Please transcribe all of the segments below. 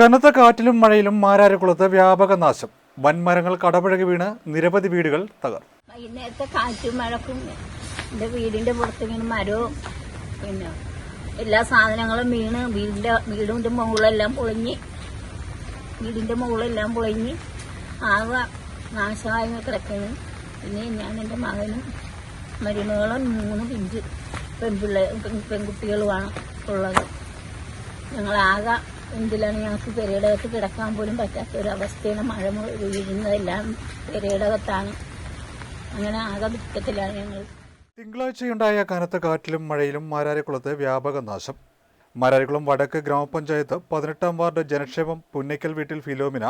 കനത്ത കാറ്റിലും മഴയിലും മാരാരക്കുളത്ത് വ്യാപക നാശം. വൻമരങ്ങൾ കടപുഴകി വീണ് നിരവധി വീടുകൾ തകർന്നു. വൈകുന്നേരത്തെ കാറ്റും മഴക്കും എന്റെ വീടിന്റെ പുറത്ത് വീണ് മരവും പിന്നെ എല്ലാ സാധനങ്ങളും വീണ് വീടിന്റെ വീടിന്റെ മുകളെല്ലാം പൊളിഞ്ഞ് വീടിന്റെ മുകളെല്ലാം പൊളിഞ്ഞ് ആകെ നാശമായി കിടക്കുന്നു. പിന്നെ ഞാൻ എന്റെ മകനും മരുമകളും മൂന്ന് പിഞ്ച് പെൺപിള്ളേ പെൺ- പെൺകുട്ടികളുമാണ് ഉള്ളത്. ഞങ്ങളാകെ എന്തിലാണ് ഞങ്ങൾക്ക് പെരയിടകത്ത് കിടക്കാൻ പോലും പറ്റാത്ത ഒരു അവസ്ഥയാണ് മഴ വീഴുന്നതെല്ലാം പെരയിടകത്താണ് അങ്ങനെ ആകെ ദുഃഖത്തിലാണ് ഞങ്ങൾ. തിങ്കളാഴ്ചയുണ്ടായ കനത്ത കാറ്റിലും മഴയിലും മാരാരിക്കുളത്ത് വ്യാപക നാശം. മാരാരിക്കുളം വടക്ക് ഗ്രാമപഞ്ചായത്ത് പതിനെട്ടാം വാർഡ് ജനക്ഷേമം പുന്നയ്ക്കൽ വീട്ടിൽ ഫിലോമിന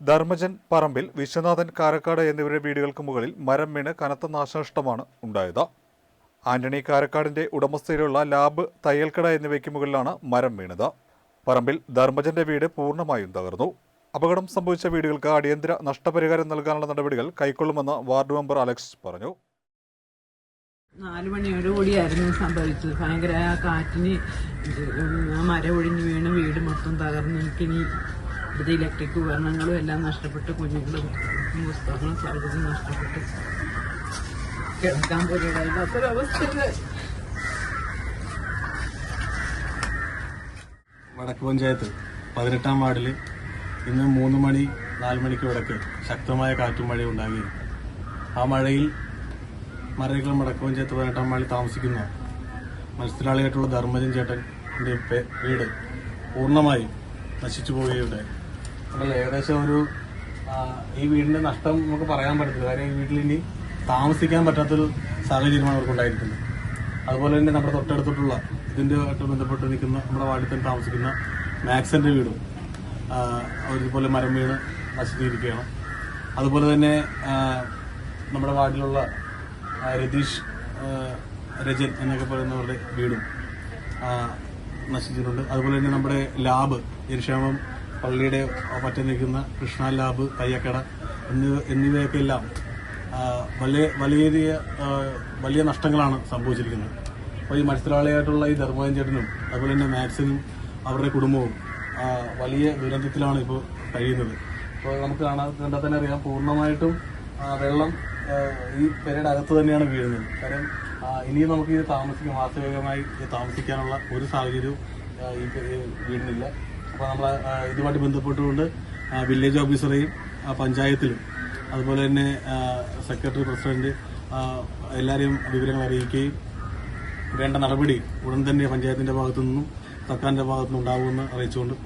ധർമ്മജൻ പറമ്പിൽ വിശ്വനാഥൻ കാരക്കാട് എന്നിവരുടെ വീടുകൾക്ക് മുകളിൽ മരം വീണ് കനത്ത നാശനഷ്ടമാണ് ഉണ്ടായത്. ആന്റണി കാരക്കാടിന്റെ ഉടമസ്ഥയിലുള്ള ലാബ് തയ്യൽക്കട എന്നിവയ്ക്ക് മുകളിലാണ് മരം വീണത്. പറമ്പിൽ ധർമ്മജന്റെ വീട് പൂർണമായും തകർന്നു. അപകടം സംഭവിച്ച വീടുകൾക്ക് അടിയന്തര നഷ്ടപരിഹാരം നൽകാനുള്ള നടപടികൾ കൈക്കൊള്ളുമെന്ന് വാർഡ് മെമ്പർ അലക്സ് പറഞ്ഞു. നാല് മണിയോടുകൂടിയായിരുന്നു സംഭവിച്ചത്. ഭയങ്കര കാറ്റിന് മരം ഒഴിഞ്ഞു വീണ് വീട് മൊത്തം തകർന്ന്. എനിക്കിനി ഇവിടുത്തെ ഇലക്ട്രിക് ഉപകരണങ്ങളും എല്ലാം നഷ്ടപ്പെട്ട് കുഞ്ഞുങ്ങളും പുസ്തകങ്ങളും സൗകര്യം നഷ്ടപ്പെട്ട് കിടക്കാൻ പോലും ഇടയില്ലാത്തൊരവസ്ഥയിലായി വടക്ക് പഞ്ചായത്ത് പതിനെട്ടാം വാർഡിൽ ഇന്ന് മൂന്ന് മണി നാല് മണിക്ക് വടക്ക് ശക്തമായ കാറ്റും മഴയും ഉണ്ടായി ആ മഴയിൽ മരകുളം വടക്ക് പഞ്ചായത്ത് പതിനെട്ടാം വാർഡിൽ താമസിക്കുന്ന മത്സരാളിയായിട്ടുള്ള ധർമ്മജൻ ചേട്ടന്റെ വീട് പൂർണമായി നശിച്ചു പോവുകയുണ്ടായി. അതല്ല ഏകദേശം ഒരു ഈ വീടിന്റെ നഷ്ടം നമുക്ക് പറയാൻ പറ്റത്തില്ല. കാര്യം ഈ വീട്ടിൽ ഇനി താമസിക്കാൻ പറ്റാത്തൊരു സാഹചര്യമാണ് അവർക്കുണ്ടായിരിക്കുന്നത്. അതുപോലെ തന്നെ നമ്മുടെ തൊട്ടടുത്തുള്ള ഇതിന്റെ ആയിട്ട് ബന്ധപ്പെട്ട് നിൽക്കുന്ന നമ്മുടെ വാർഡിൽ തന്നെ താമസിക്കുന്ന മാക്സിന്റെ വീടും അതുപോലെ മരം വീണ് നശിച്ചിരിക്കുകയാണ്. അതുപോലെ തന്നെ നമ്മുടെ വാർഡിലുള്ള രതീഷ് രജൻ എന്നൊക്കെ പറയുന്നവരുടെ വീടും നശിച്ചിട്ടുണ്ട്. അതുപോലെ തന്നെ നമ്മുടെ ലാബ് ജനക്ഷേമം പള്ളിയുടെ പറ്റി നിൽക്കുന്ന കൃഷ്ണ ലാബ് തയ്യക്കട എന്നിവ എന്നിവയൊക്കെ എല്ലാം വലിയ വലിയ വലിയ നഷ്ടങ്ങളാണ് സംഭവിച്ചിരിക്കുന്നത്. അപ്പോൾ ഈ മത്സരാളിയായിട്ടുള്ള ഈ ധർമ്മജൻ ചേട്ടനും അതുപോലെ തന്നെ മാക്സിനും അവരുടെ കുടുംബവും വലിയ ദുരന്തത്തിലാണ് ഇപ്പോൾ കഴിയുന്നത്. അപ്പോൾ നമുക്ക് കാണാൻ കണ്ടാൽ തന്നെ അറിയാം പൂർണമായിട്ടും വെള്ളം ഈ പെരയുടെ അകത്ത് തന്നെയാണ് വീഴുന്നത്. കാരണം ഇനിയും നമുക്ക് ഇത് താമസിക്കാൻ ഇത് താമസിക്കാനുള്ള ഒരു സാഹചര്യവും ഈ വീടിനില്ല. അപ്പോൾ നമ്മൾ ഇതുമായിട്ട് ബന്ധപ്പെട്ടുകൊണ്ട് വില്ലേജ് ഓഫീസറെയും പഞ്ചായത്തിലും അതുപോലെ തന്നെ സെക്രട്ടറി പ്രസിഡന്റ് എല്ലാവരെയും വിവരങ്ങൾ അറിയിക്കുകയും വേണ്ട നടപടി ഉടൻ തന്നെ പഞ്ചായത്തിന്റെ ഭാഗത്തു നിന്നും സർക്കാരിന്റെ ഭാഗത്തു നിന്നും അറിയിച്ചുകൊണ്ട്